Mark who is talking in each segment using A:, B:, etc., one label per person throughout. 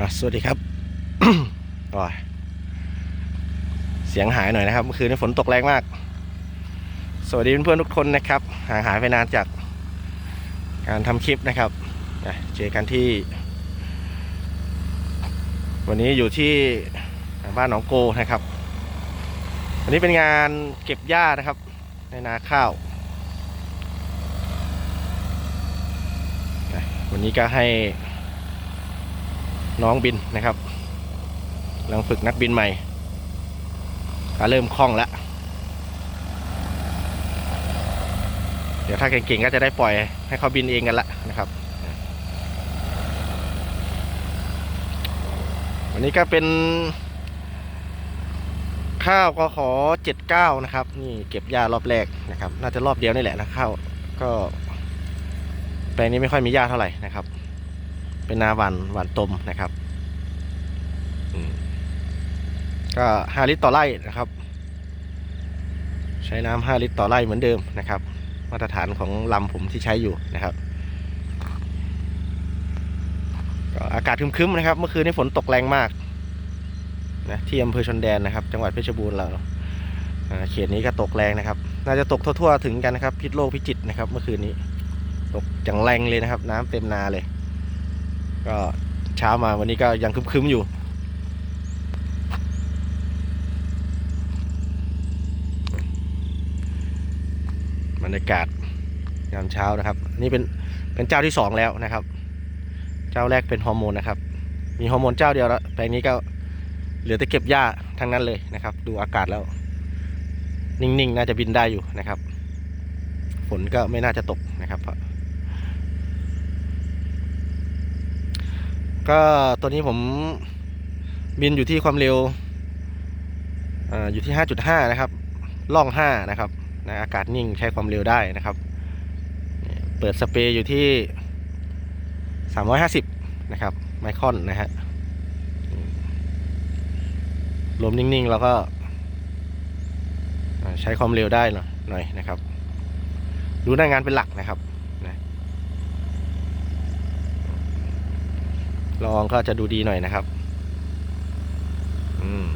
A: สวัสดีครับโอ้ยเสียงหายหน่อยนะครับ เมื่อคืนนี้ฝนตกแรงมาก สวัสดีเพื่อนๆทุกคนนะครับห่างหายไปนานจากการทำคลิปนะครับเจอกันที่ วันนี้อยู่ที่บ้านหนองโกนะครับ วันนี้เป็นงานเก็บหญ้านะครับ ในนาข้าว วันนี้ก็ให้ น้องบินนะครับกำลังฝึกนักบินใหม่ก็เริ่มคล่องแล้ว เดี๋ยวถ้าเก่งๆก็จะได้ปล่อยให้เขาบินเองกันละนะครับ วันนี้ก็เป็น ข้าวก็ขอเจ็ดเก้านะครับ นี่เก็บหญ้ารอบแรกนะครับ น่าจะรอบเดียวนี่แหละนะข้าวก็แปลงนี้ไม่ค่อยมีหญ้าเท่าไหร่นะครับ เป็นนาหวานหวานตมนะครับอืมก็ห้าลิตรต่อไร่นะครับ ใช้น้ำห้าลิตรต่อไร่เหมือนเดิมนะครับ มาตรฐานของลำผมที่ใช้อยู่นะครับก็อากาศครึมๆนะครับ เมื่อคืนนี้ฝนตกแรงมากนะที่อำเภอชนแดนนะครับ จังหวัดเพชรบูรณ์เราอ่าเขตนี้ก็ตกแรงนะครับ น่าจะตกทั่วๆถึงกันนะครับ พิษโลกพิจิตรนะครับ เมื่อคืนนี้ ตกอย่างแรงเลยนะครับ น้ำเต็มนาเลย ก็เช้ามาวันนี้ก็ยังคึมๆอยู่ บรรยากาศยามเช้านะครับนนี่เป็นเป็นเจ้าที่สองแล้วนะครับ เจ้าแรกเป็นฮอร์โมนนะครับ มีฮอร์โมนเจ้าเดียวแล้วแปลงนี้ก็เหลือแต่เก็บหญ้าทั้งนั้นเลยนะครับ ดูอากาศแล้ว นิ่งๆ น่าจะบินได้อยู่นะครับ ฝนก็ไม่น่าจะตกนะครับเพราะ ก็ตัวนี้ผมบินอยู่ที่ความเร็วออยู่ที่ 5.5 นะครับ ล่อง 5 นะครับนะอากาศนิ่งใช้ความเร็วได้นะครับ เปิดสเปรย์อยู่ที่ 350 นะครับ ไมคอนนะฮะลมนิ่งๆเราก็ใช้ความเร็วได้หน่อยหน่อยนะครับดูหน้างานเป็นหลักนะครับ ลองก็จะดูดีหน่อยนะครับอืม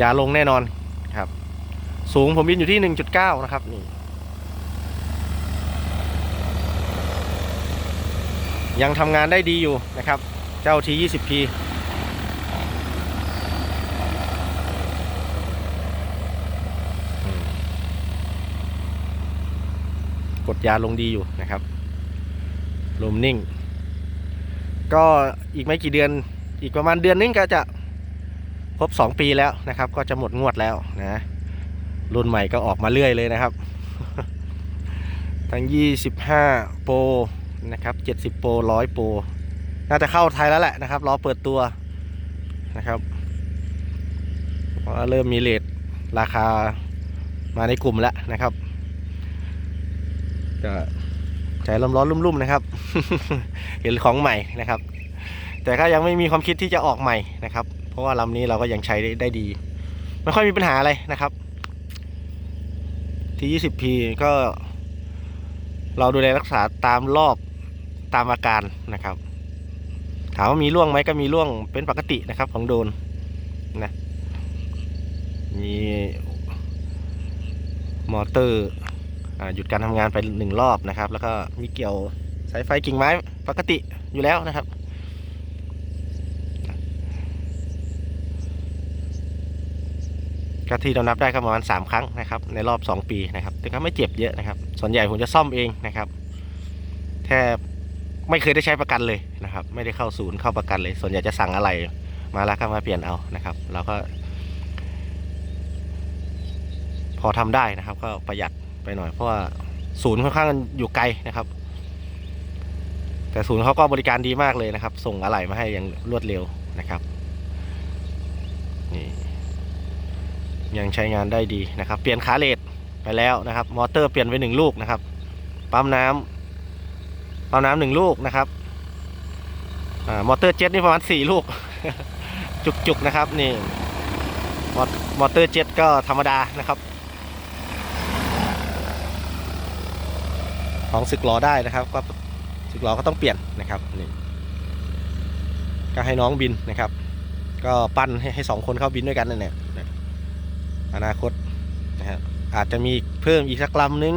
A: ยาลงแน่นอนครับ สูงผมบินอยู่ที่หนึ่งจุดเก้านะครับนี่ยังทำงานได้ดีอยู่นะครับ เจ้าทียี่สิบพีกดยาลงดีอยู่นะครับ ลมนิ่ง ก็อีกไม่กี่เดือนอีกประมาณเดือนนึงก็จะครบ 2 ปีแล้วนะครับ ก็จะหมดงวดแล้วนะรุ่นใหม่ก็ออกมาเรื่อยเลยนะครับ ทั้ง 25 โปรนะครับ 70 โปร100 โปรน่าจะเข้าไทยแล้วแหละนะครับรอเปิดตัวนะครับเพราะเริ่มมีเลทราคามาในกลุ่มแล้วนะครับก็ ใจร้อนๆรุ่มๆนะครับ เห็นของใหม่นะครับ แต่ก็ยังไม่มีความคิดที่จะออกใหม่นะครับ เพราะว่าลำนี้เราก็ยังใช้ได้ดี ไม่ค่อยมีปัญหาอะไรนะครับ ที่ 20P ก็ เราดูแลรักษาตามรอบตามอาการนะครับ ถามว่ามีร่วงไหมก็มีร่วงเป็นปกตินะครับ ของโดนนะมีมอเตอร์ หยุดการทำงานไปหนึ่งรอบนะครับ แล้วก็มีเกี่ยวสายไฟกิ่งไม้ปกติอยู่แล้วนะครับก็ที่เรานับได้ก็ประมาณ3ครั้งนะครับ ในรอบ 2 ปีนะครับ แต่ก็ไม่เจ็บเยอะนะครับ ส่วนใหญ่ผมจะซ่อมเองนะครับ แทบไม่เคยได้ใช้ประกันเลยนะครับ ไม่ได้เข้าศูนย์เข้าประกันเลย ส่วนใหญ่จะสั่งอะไรมาแล้วก็มาเปลี่ยนเอานะครับ เราก็ พอทำได้นะครับ ก็ประหยัด ไปหน่อยเพราะว่าศูนย์ค่อนข้างอยู่ไกลนะครับ แต่ศูนย์เขาก็บริการดีมากเลยนะครับ ส่งอะไหล่มาให้อย่างรวดเร็วนะครับนี่ยังใช้งานได้ดีนะครับ เปลี่ยนขาเลดไปแล้วนะครับ มอเตอร์เปลี่ยนไปหนึ่งลูกนะครับ ปั๊มน้ำปั๊มน้ำหนึ่งลูกนะครับอ่ามอเตอร์เจ็ตนี่ประมาณสี่ลูก จุกๆนะครับนี่มอมอเตอร์เจ็ตก็ธรรมดานะครับ ของสึกล้อได้นะครับก็สึกล้อก็ต้องเปลี่ยนนะครับนี่ก็ให้น้องบินนะครับ ก็ปั้นให้ให้สองคนเข้าบินด้วยกันนั่นแหละอนาคตนะครับอาจจะมีเพิ่มอีกสักลำนึง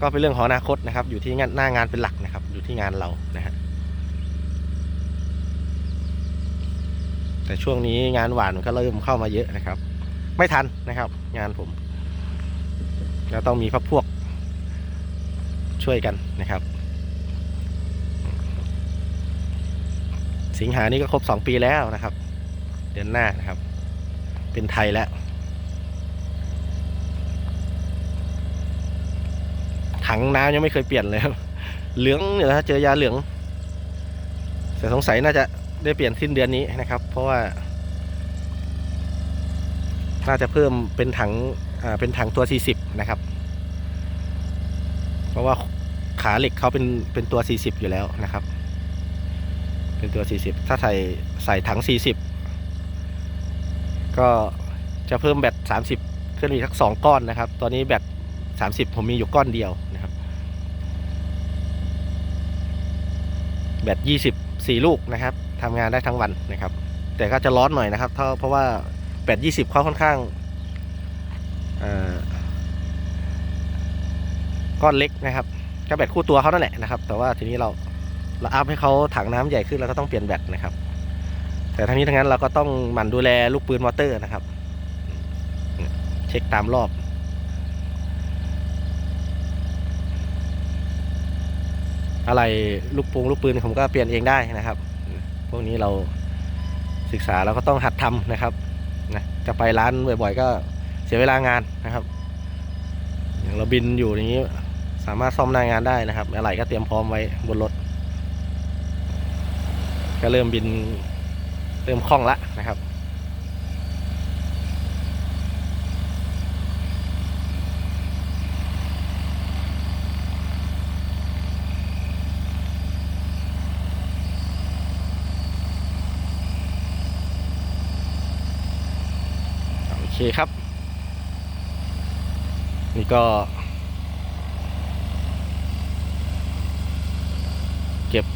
A: ก็เป็นเรื่องของอนาคตนะครับ อยู่ที่งานหน้างานเป็นหลักนะครับ อยู่ที่งานเรานะฮะแต่ช่วงนี้งานหวานมันก็เริ่มเข้ามาเยอะนะครับ ไม่ทันนะครับ งานผมก็ต้องมีพักพวก ช่วยกันนะครับ สิงหานี้ก็ครบสองปีแล้วนะครับ เดือนหน้านะครับ เป็นไทยแล้วถังน้ำยังไม่เคยเปลี่ยนเลยครับเหลืองเนี่ยนะเจอยาเหลืองแต่สงสัยน่าจะได้เปลี่ยนสิ้นเดือนนี้นะครับ เพราะว่า น่าจะเพิ่มเป็นถังอ่าเป็นถังตัว 40 นะครับ เพราะว่า ขาเหล็กเขาเป็นเป็นตัว 40 อยู่แล้วนะครับ เป็นตัว 40 ถ้าใส่ใส่ถัง 40 ก็จะเพิ่มแบต 30 ขึ้นอีกสักสองก้อนนะครับ ตอนนี้แบต 30 ผมมีอยู่ก้อนเดียวนะครับ แบต 20 4 ลูกนะครับทำงานได้ทั้งวันนะครับ แต่ก็จะร้อนหน่อยนะครับเพราะว่าแบต 20เขาค่อนข้างก้อนเล็กนะครับ ก็แบตคู่ตัวเขานั่นแหละนะครับ แต่ว่าทีนี้เราเราอัพให้เขาถังน้ำใหญ่ขึ้นเราก็ต้องเปลี่ยนแบตนะครับ แต่ทั้งนี้ทั้งนั้นเราก็ต้องหมั่นดูแลลูกปืนมอเตอร์นะครับ เช็คตามรอบอะไรลูกปูงลูกปืนผมก็เปลี่ยนเองได้นะครับ พวกนี้เราศึกษาเราก็ต้องหัดทำนะครับนะจะไปร้านบ่อยๆ ก็เสียเวลางานนะครับ อย่างเราบินอยู่อย่างนี้ สามารถซ่อมหน้างานได้นะครับอะไรก็เตรียมพร้อมไว้บนรถ ก็เริ่มบินเริ่มคล่องละนะครับโอเคครับ นี่ก็ เก็บ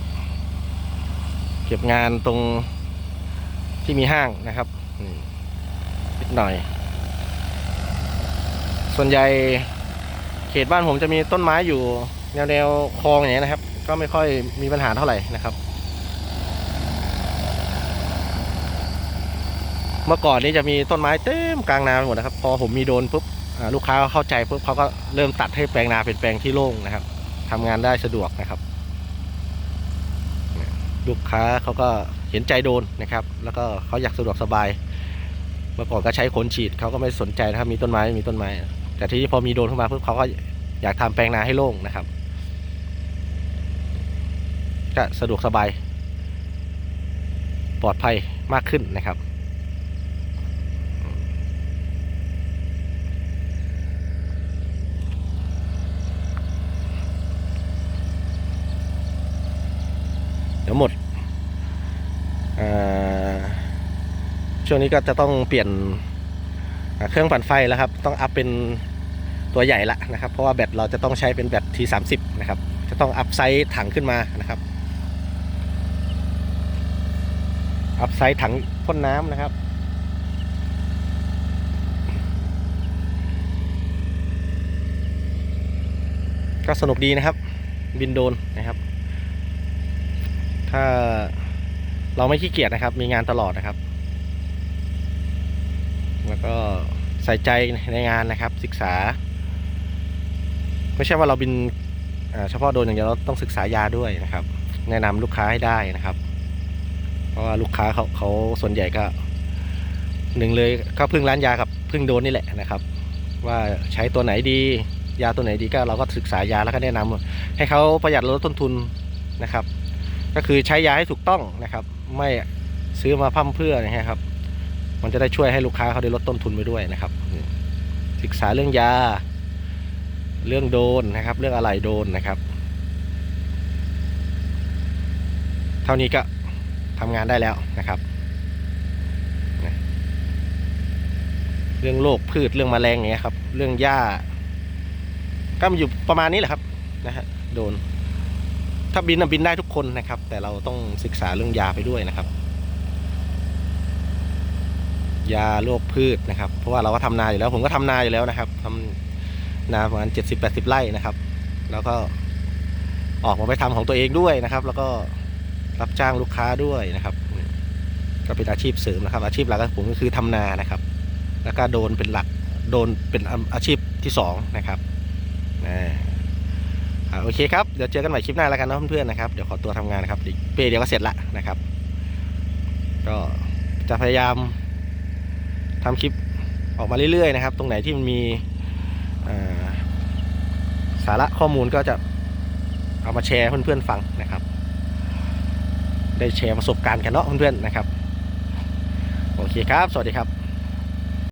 A: เก็บงานตรงที่มีห้างนะครับนี่นิดหน่อย ส่วนใหญ่เขตบ้านผมจะมีต้นไม้อยู่แนวแนวคลองอย่างเงี้ยนะครับ ก็ไม่ค่อยมีปัญหาเท่าไหร่นะครับ เมื่อก่อนนี้จะมีต้นไม้เต็มกลางนาหมดนะครับ พอผมมีโดนปุ๊บลูกค้าเข้าใจปุ๊บเขาก็เริ่มตัดให้แปลงนาเป็นแปลงที่โล่งนะครับทำงานได้สะดวกนะครับ ลูกค้าเขาก็เห็นใจโดนนะครับ แล้วก็เขาอยากสะดวกสบาย เมื่อก่อนก็ใช้ขนฉีดเขาก็ไม่สนใจนะครับ มีต้นไม้มีต้นไม้ แต่ที่พอมีโดนเข้ามาปุ๊บเขาก็อยากทำแปลงนาให้โล่งนะครับก็สะดวกสบาย ปลอดภัยมากขึ้นนะครับ เดี๋ยวหมดช่วงนี้ก็จะต้องเปลี่ยนเครื่องปั่นไฟแล้วครับ ต้องอัพเป็นตัวใหญ่ละนะครับ เพราะว่าแบตเราจะต้องใช้เป็นแบต T30 นะครับ จะต้องอัพไซส์ถังขึ้นมานะครับ อัพไซส์ถังพ่นน้ำนะครับก็สนุกดีนะครับ บินโดนนะครับ ถ้าเราไม่ขี้เกียจนะครับ มีงานตลอดนะครับ แล้วก็ใส่ใจในงานนะครับ ศึกษา ไม่ใช่ว่าเราบินเฉพาะโดนอย่างเดียวเราต้องศึกษายาด้วยนะครับ แนะนำลูกค้าให้ได้นะครับ เพราะว่าลูกค้าเขาเขาส่วนใหญ่ก็หนึ่งเลยก็พึ่งร้านยากับพึ่งโดนนี่แหละนะครับ ว่าใช้ตัวไหนดี ยาตัวไหนดีก็เราก็ศึกษายาแล้วก็แนะนำให้เขาประหยัดลดต้นทุนนะครับ ก็คือใช้ยาให้ถูกต้องนะครับ ไม่ซื้อมาพั่มเพื่อนะครับ มันจะได้ช่วยให้ลูกค้าเขาได้ลดต้นทุนไปด้วยนะครับ ศึกษาเรื่องยา เรื่องโดนนะครับ เรื่องอะไรโดนนะครับ เท่านี้ก็ทำงานได้แล้วนะครับ เรื่องโรคพืชเรื่องแมลงอย่างเงี้ยครับ เรื่องหญ้า ก็มันอยู่ประมาณนี้แหละครับนะฮะโดน ถ้าบินนะบินได้ทุกคนนะครับ แต่เราต้องศึกษาเรื่องยาไปด้วยนะครับ ยาโรคพืชนะครับ เพราะว่าเราก็ทำนาอยู่แล้ว ผมก็ทำนาอยู่แล้วนะครับทำนาประมาณเจ็ดสิบแปดสิบไร่นะครับ แล้วก็ออกมาไปทำของตัวเองด้วยนะครับ แล้วก็รับจ้างลูกค้าด้วยนะครับ ก็เป็นอาชีพเสริมนะครับ อาชีพหลักของผมก็คือทำนานะครับ แล้วก็โดนเป็นหลักโดนเป็นอาชีพที่สองนะครับอ่า อ่าโอเคครับ เดี๋ยวเจอกันใหม่คลิปหน้าแล้วกันนะเพื่อนๆนะครับ เดี๋ยวขอตัวทำงานนะครับอีกเปเดียวก็เสร็จละนะครับ ก็จะพยายามทำคลิปออกมาเรื่อยๆนะครับ ตรงไหนที่มันมีสาระข้อมูลก็จะเอามาแชร์เพื่อนๆฟังนะครับ ได้แชร์ประสบการณ์กันเนาะเพื่อนๆนะครับ โอเคครับ สวัสดีครับ